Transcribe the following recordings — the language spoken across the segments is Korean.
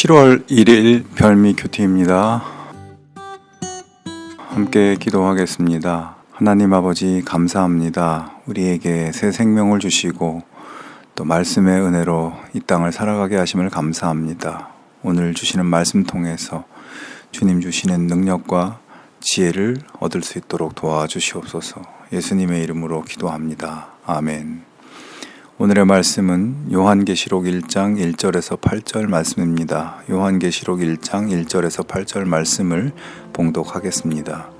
7월 1일 별미 큐티입니다. 함께 기도하겠습니다. 하나님 아버지 감사합니다. 우리에게 새 생명을 주시고 또 말씀의 은혜로 이 땅을 살아가게 하심을 감사합니다. 오늘 주시는 말씀 통해서 주님 주시는 능력과 지혜를 얻을 수 있도록 도와주시옵소서. 예수님의 이름으로 기도합니다. 아멘. 오늘의 말씀은 요한계시록 1장 1절에서 8절 말씀입니다. 요한계시록 1장 1절에서 8절 말씀을 봉독하겠습니다.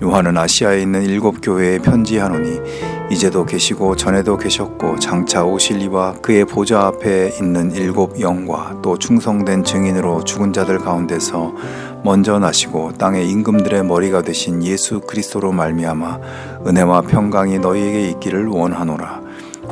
요한은 아시아에 있는 일곱 교회에 편지하노니 이제도 계시고 전에도 계셨고 장차 오실 이와 그의 보좌 앞에 있는 일곱 영과 또 충성된 증인으로 죽은 자들 가운데서 먼저 나시고 땅의 임금들의 머리가 되신 예수 그리스도로 말미암아 은혜와 평강이 너희에게 있기를 원하노라.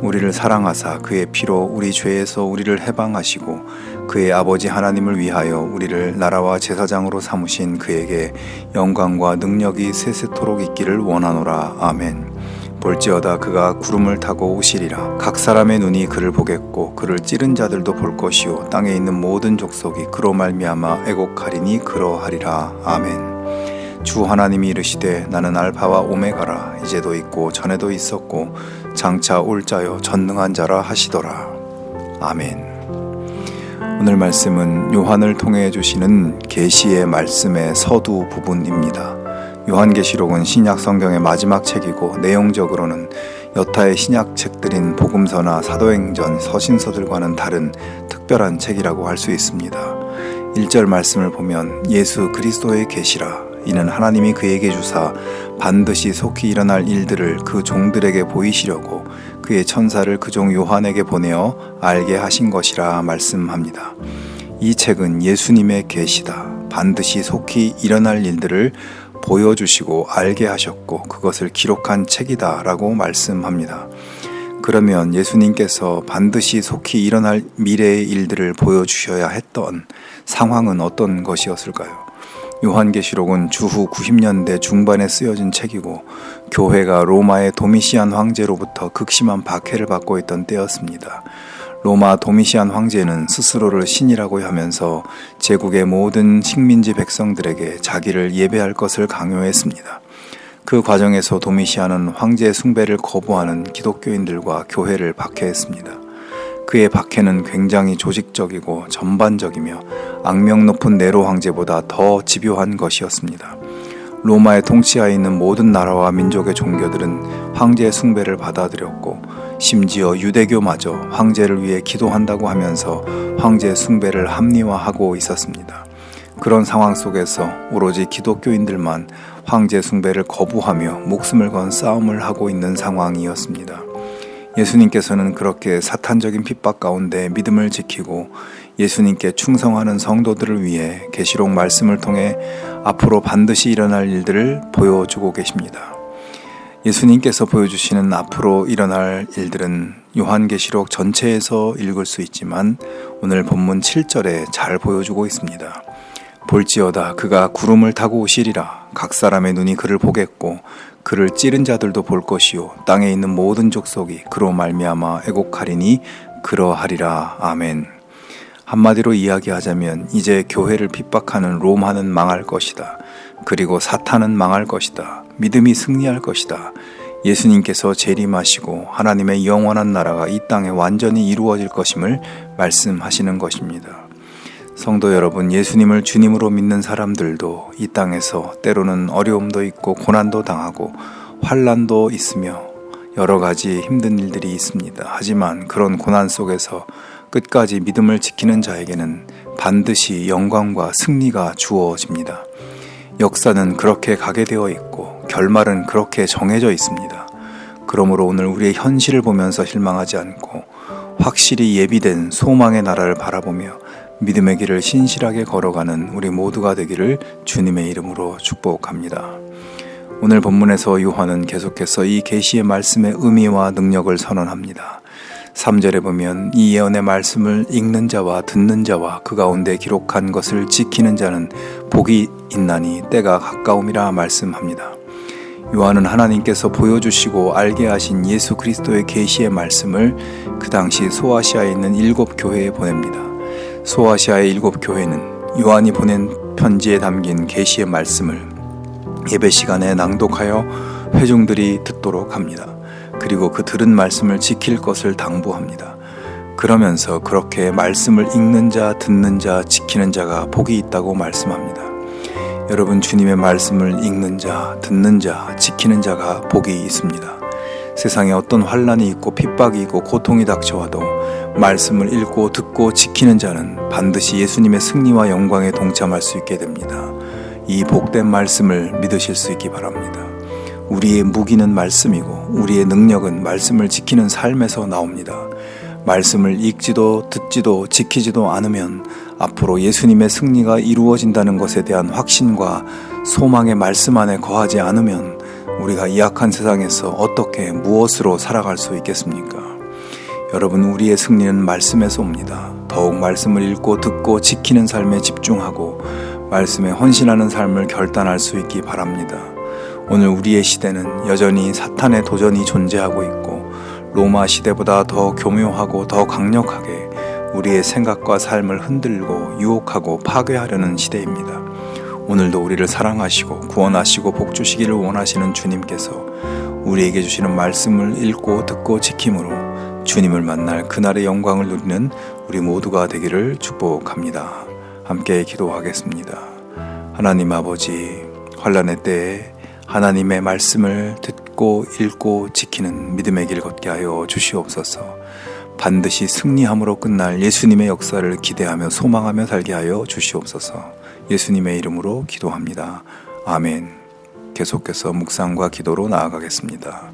우리를 사랑하사 그의 피로 우리 죄에서 우리를 해방하시고 그의 아버지 하나님을 위하여 우리를 나라와 제사장으로 삼으신 그에게 영광과 능력이 세세토록 있기를 원하노라. 아멘. 볼지어다 그가 구름을 타고 오시리라. 각 사람의 눈이 그를 보겠고 그를 찌른 자들도 볼 것이요. 땅에 있는 모든 족속이 그로 말미암아 애곡하리니 그러하리라. 아멘. 주 하나님이 이르시되 나는 알파와 오메가라. 이제도 있고 전에도 있었고 장차 올 자요. 전능한 자라 하시더라. 아멘. 오늘 말씀은 요한을 통해 주시는 계시의 말씀의 서두 부분입니다. 요한계시록은 신약 성경의 마지막 책이고 내용적으로는 여타의 신약 책들인 복음서나 사도행전, 서신서들과는 다른 특별한 책이라고 할 수 있습니다. 1절 말씀을 보면 예수 그리스도의 계시라 이는 하나님이 그에게 주사 반드시 속히 일어날 일들을 그 종들에게 보이시려고 그의 천사를 그 종 요한에게 보내어 알게 하신 것이라 말씀합니다. 이 책은 예수님의 계시다. 반드시 속히 일어날 일들을 보여주시고 알게 하셨고 그것을 기록한 책이다라고 말씀합니다. 그러면 예수님께서 반드시 속히 일어날 미래의 일들을 보여주셔야 했던 상황은 어떤 것이었을까요? 요한계시록은 주후 90년대 중반에 쓰여진 책이고 교회가 로마의 도미시안 황제로부터 극심한 박해를 받고 있던 때였습니다. 로마 도미시안 황제는 스스로를 신이라고 하면서 제국의 모든 식민지 백성들에게 자기를 예배할 것을 강요했습니다. 그 과정에서 도미시안은 황제 숭배를 거부하는 기독교인들과 교회를 박해했습니다. 그의 박해는 굉장히 조직적이고 전반적이며 악명 높은 네로 황제보다 더 집요한 것이었습니다. 로마의 통치하에 있는 모든 나라와 민족의 종교들은 황제 숭배를 받아들였고 심지어 유대교마저 황제를 위해 기도한다고 하면서 황제 숭배를 합리화하고 있었습니다. 그런 상황 속에서 오로지 기독교인들만 황제 숭배를 거부하며 목숨을 건 싸움을 하고 있는 상황이었습니다. 예수님께서는 그렇게 사탄적인 핍박 가운데 믿음을 지키고 예수님께 충성하는 성도들을 위해 계시록 말씀을 통해 앞으로 반드시 일어날 일들을 보여주고 계십니다. 예수님께서 보여주시는 앞으로 일어날 일들은 요한계시록 전체에서 읽을 수 있지만 오늘 본문 7절에 잘 보여주고 있습니다. 볼지어다 그가 구름을 타고 오시리라 각 사람의 눈이 그를 보겠고 그를 찌른 자들도 볼 것이요 땅에 있는 모든 족속이 그로 말미암아 애곡하리니 그러하리라 아멘. 한마디로 이야기하자면 이제 교회를 핍박하는 로마는 망할 것이다. 그리고 사탄은 망할 것이다. 믿음이 승리할 것이다. 예수님께서 재림하시고 하나님의 영원한 나라가 이 땅에 완전히 이루어질 것임을 말씀하시는 것입니다. 성도 여러분, 예수님을 주님으로 믿는 사람들도 이 땅에서 때로는 어려움도 있고 고난도 당하고 환란도 있으며 여러 가지 힘든 일들이 있습니다. 하지만 그런 고난 속에서 끝까지 믿음을 지키는 자에게는 반드시 영광과 승리가 주어집니다. 역사는 그렇게 가게 되어 있고 결말은 그렇게 정해져 있습니다. 그러므로 오늘 우리의 현실을 보면서 실망하지 않고 확실히 예비된 소망의 나라를 바라보며 믿음의 길을 신실하게 걸어가는 우리 모두가 되기를 주님의 이름으로 축복합니다. 오늘 본문에서 요한은 계속해서 이 계시의 말씀의 의미와 능력을 선언합니다. 3절에 보면 이 예언의 말씀을 읽는 자와 듣는 자와 그 가운데 기록한 것을 지키는 자는 복이 있나니 때가 가까움이라 말씀합니다. 요한은 하나님께서 보여주시고 알게 하신 예수 그리스도의 계시의 말씀을 그 당시 소아시아에 있는 일곱 교회에 보냅니다. 소아시아의 일곱 교회는 요한이 보낸 편지에 담긴 계시의 말씀을 예배 시간에 낭독하여 회중들이 듣도록 합니다. 그리고 그 들은 말씀을 지킬 것을 당부합니다. 그러면서 그렇게 말씀을 읽는 자, 듣는 자, 지키는 자가 복이 있다고 말씀합니다. 여러분 주님의 말씀을 읽는 자, 듣는 자, 지키는 자가 복이 있습니다. 세상에 어떤 환란이 있고 핍박이 있고 고통이 닥쳐와도 말씀을 읽고 듣고 지키는 자는 반드시 예수님의 승리와 영광에 동참할 수 있게 됩니다. 이 복된 말씀을 믿으실 수 있기 바랍니다. 우리의 무기는 말씀이고 우리의 능력은 말씀을 지키는 삶에서 나옵니다. 말씀을 읽지도 듣지도 지키지도 않으면 앞으로 예수님의 승리가 이루어진다는 것에 대한 확신과 소망의 말씀 안에 거하지 않으면 우리가 이 악한 세상에서 어떻게 무엇으로 살아갈 수 있겠습니까? 여러분, 우리의 승리는 말씀에서 옵니다. 더욱 말씀을 읽고 듣고 지키는 삶에 집중하고 말씀에 헌신하는 삶을 결단할 수 있기 바랍니다. 오늘 우리의 시대는 여전히 사탄의 도전이 존재하고 있고 로마 시대보다 더 교묘하고 더 강력하게 우리의 생각과 삶을 흔들고 유혹하고 파괴하려는 시대입니다. 오늘도 우리를 사랑하시고 구원하시고 복 주시기를 원하시는 주님께서 우리에게 주시는 말씀을 읽고 듣고 지킴으로 주님을 만날 그날의 영광을 누리는 우리 모두가 되기를 축복합니다. 함께 기도하겠습니다. 하나님 아버지 환란의 때에 하나님의 말씀을 듣고 읽고 지키는 믿음의 길 걷게 하여 주시옵소서. 반드시 승리함으로 끝날 예수님의 역사를 기대하며 소망하며 살게 하여 주시옵소서. 예수님의 이름으로 기도합니다. 아멘. 계속해서 묵상과 기도로 나아가겠습니다.